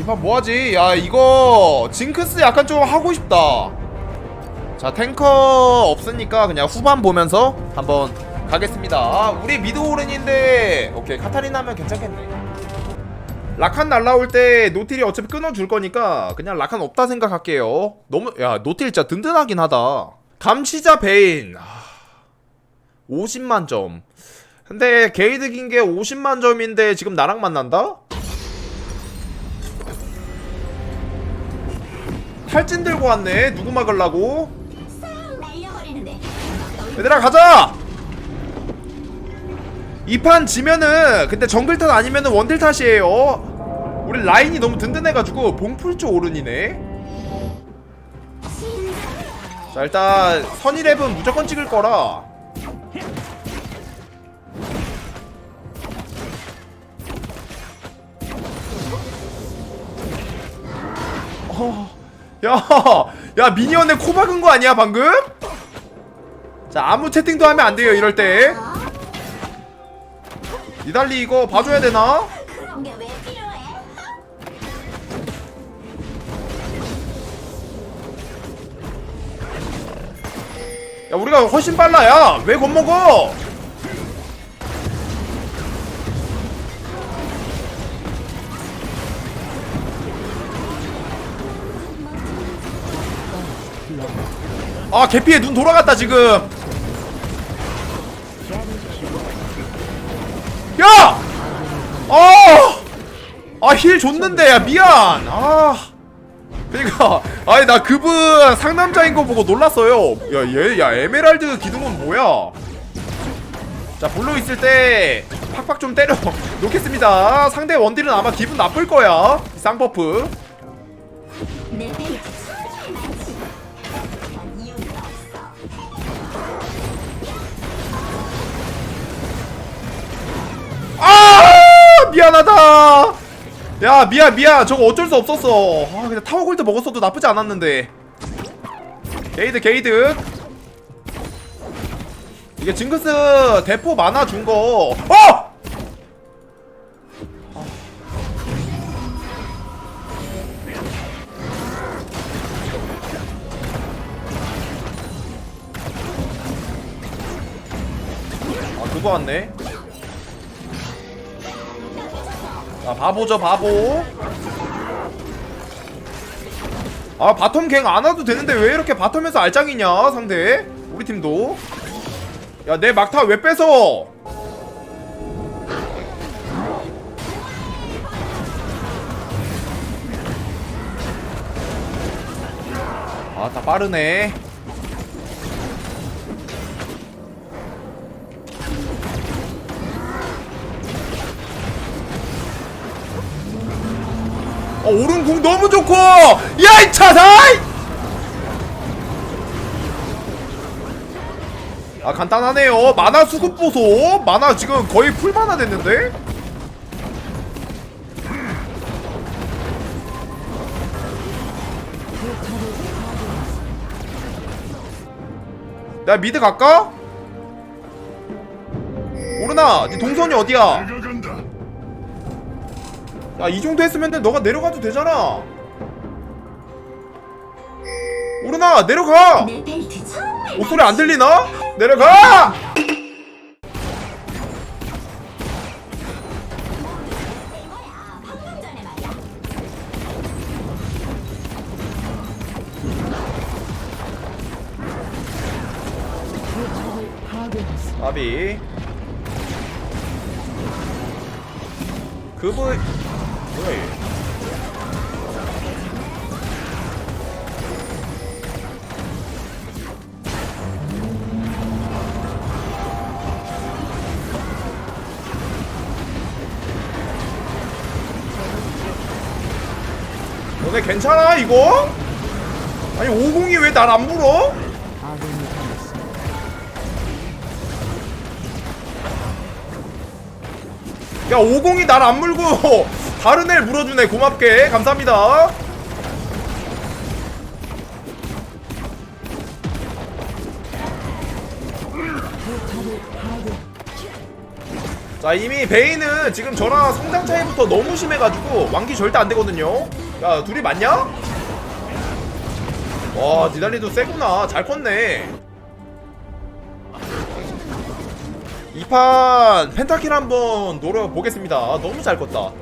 이판 뭐하지? 야 이거 징크스 약간 좀 하고 싶다. 자 탱커 없으니까 그냥 후반 보면서 한번 가겠습니다. 아 우리 미드 오른인데. 오케이 카타리나 하면 괜찮겠네. 라칸 날라올 때 노틸이 어차피 끊어줄 거니까 그냥 라칸 없다 생각할게요. 너무 야 노틸 진짜 든든하긴 하다. 감시자 베인. 아, 50만 점. 근데 게이드 긴 게 50만 점인데 지금 나랑 만난다? 탈진 들고 왔네. 누구 막으려고? 얘들아 가자! 이 판 지면은 근데 정글 탓 아니면은 원딜 탓이에요. 우리 라인이 너무 든든해가지고 봉풀조 오른이네. 자 일단 선이랩은 무조건 찍을 거라 야, 야 미니언에 코 박은 거 아니야 방금? 자 아무 채팅도 하면 안 돼요 이럴 때 니달리 이거 봐줘야 되나? 야 우리가 훨씬 빨라 야왜 겁먹어 아 개피에 눈 돌아갔다 지금. 야! 아! 아힐 줬는데 야 미안. 아. 그니까 아니 나 그분 상남자인 거 보고 놀랐어요. 야 얘 야 에메랄드 기둥은 뭐야? 자 블루 있을 때 팍팍 좀 때려 놓겠습니다. 상대 원딜은 아마 기분 나쁠 거야. 쌍버프 미안하다. 야 미안 미안. 저거 어쩔 수 없었어. 아 그냥 타워 골드 먹었어도 나쁘지 않았는데. 게이드 게이드 이게 징크스 대포 만화 준 거. 어! 아 그거 왔네 아 바보죠 바보. 아 바텀 갱 안 와도 되는데 왜 이렇게 바텀에서 알짱이냐 상대? 우리 팀도. 야 내 막타 왜 뺏어? 아 다 빠르네 어, 오른 궁 너무 좋고! 야 이 차사이! 아 간단하네요. 만화 수급 보소. 만화 지금 거의 풀 만화 됐는데? 나 미드 갈까? 오르나 네 동선이 어디야? 내가 간다. 야이 정도 했으면 너가 내려가도 되잖아 오르나 내려가 내 벨트 정말 목소리 안 들리나? 내려가! 방금 전에 말이야. 아비 그분 뭐야 얘 너네 괜찮아 이거? 아니 50이 왜 날안 물어? 야 50이 날 안 물고 애를 물어주네 고맙게 감사합니다 자 이미 베인은 지금 저랑 성장 차이부터 너무 심해가지고 완기 절대 안 되거든요. 야 둘이 맞냐? 와 니달리도 세구나. 잘 컸네. 이판 펜타킬 한번 노려보겠습니다. 너무 잘 컸다.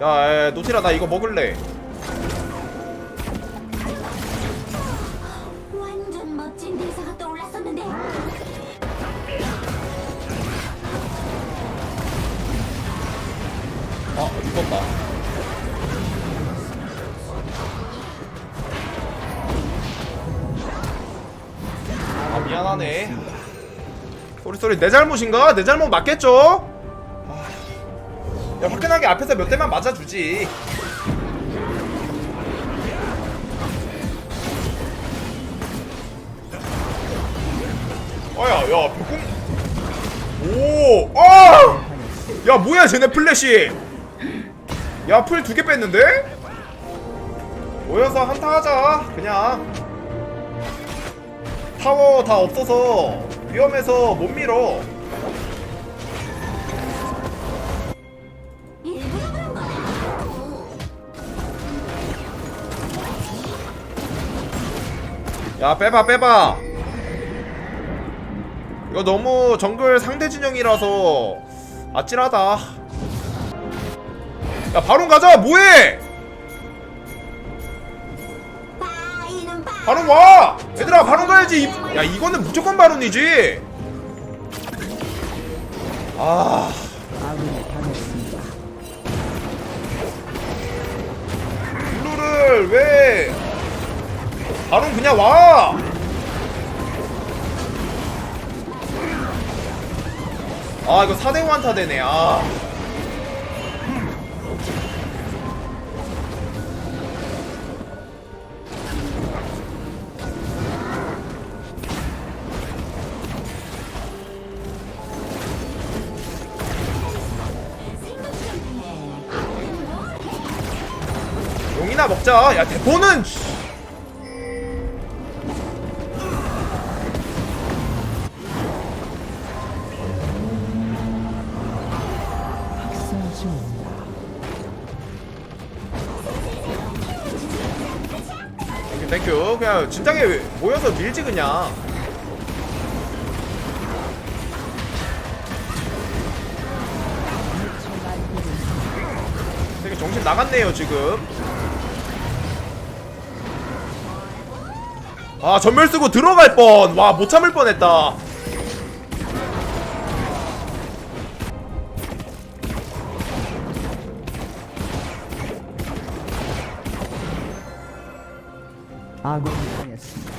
야, 야 노티라 나 이거 먹을래. 완전 멋진 대사가 떠올랐었는데. 아 죽었다. 아 미안하네. 소리 소리 내 잘못인가? 내 잘못 맞겠죠? 아, 야 화끈하게 앞에서 몇 대만 맞아주지. 아야 야 벽공 오! 아! 야 뭐야 쟤네 플래시 야 풀 두 개 뺐는데? 모여서 한타 하자 그냥 타워 다 없어서 위험해서 못 밀어 야 빼봐 빼봐. 이거 너무 정글 상대 진영이라서 아찔하다. 야 바론 가자. 뭐해. 바론 와. 얘들아 바론 가야지. 이- 야 이거는 무조건 바론이지. 아. 블루를 왜 바론 그냥 와! 아 이거 4대 완타 되네 아. 용이나 먹자. 야 대포는 땡큐 땡큐. 그냥 진작에 모여서 밀지 그냥. 되게 정신 나갔네요 지금. 아 전멸 쓰고 들어갈 뻔 와 못 참을 뻔했다 아군이 당했습니다.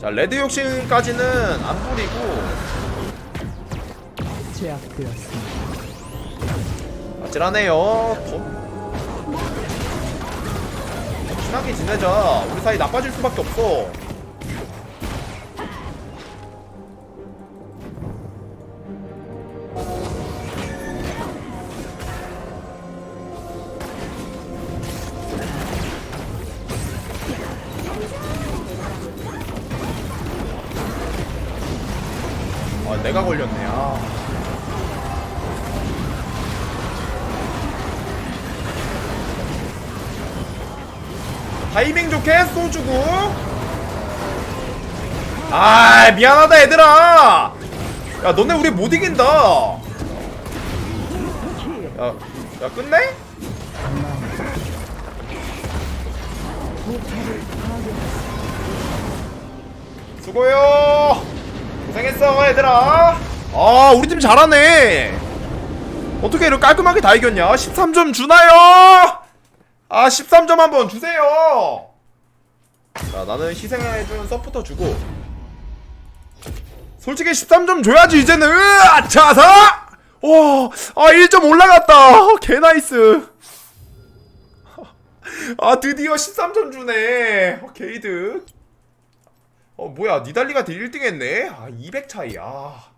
자 레드 욕심까지는 안 부리고 제압되었습니다. 아찔하네요 더 친하게 지내자 우리 사이 나빠질 수밖에 없어 내가 걸렸네 아 타이밍 좋게 쏘주고. 아 미안하다 얘들아. 야 너네 우리 못 이긴다. 야, 야 끝내? 수고해요 고생했어 얘들아 아 우리 팀 잘하네. 어떻게 이렇게 깔끔하게 다 이겼냐? 13점 주나요? 아 13점 한번 주세요. 자 나는 희생해준 서포터 주고. 솔직히 13점 줘야지 이제는. 으아 자사 오아 1점 올라갔다. 개 나이스. 아 드디어 13점 주네. 어, 게이드 어 뭐야 니달리가 딜 1등 했네? 아 200 차이 아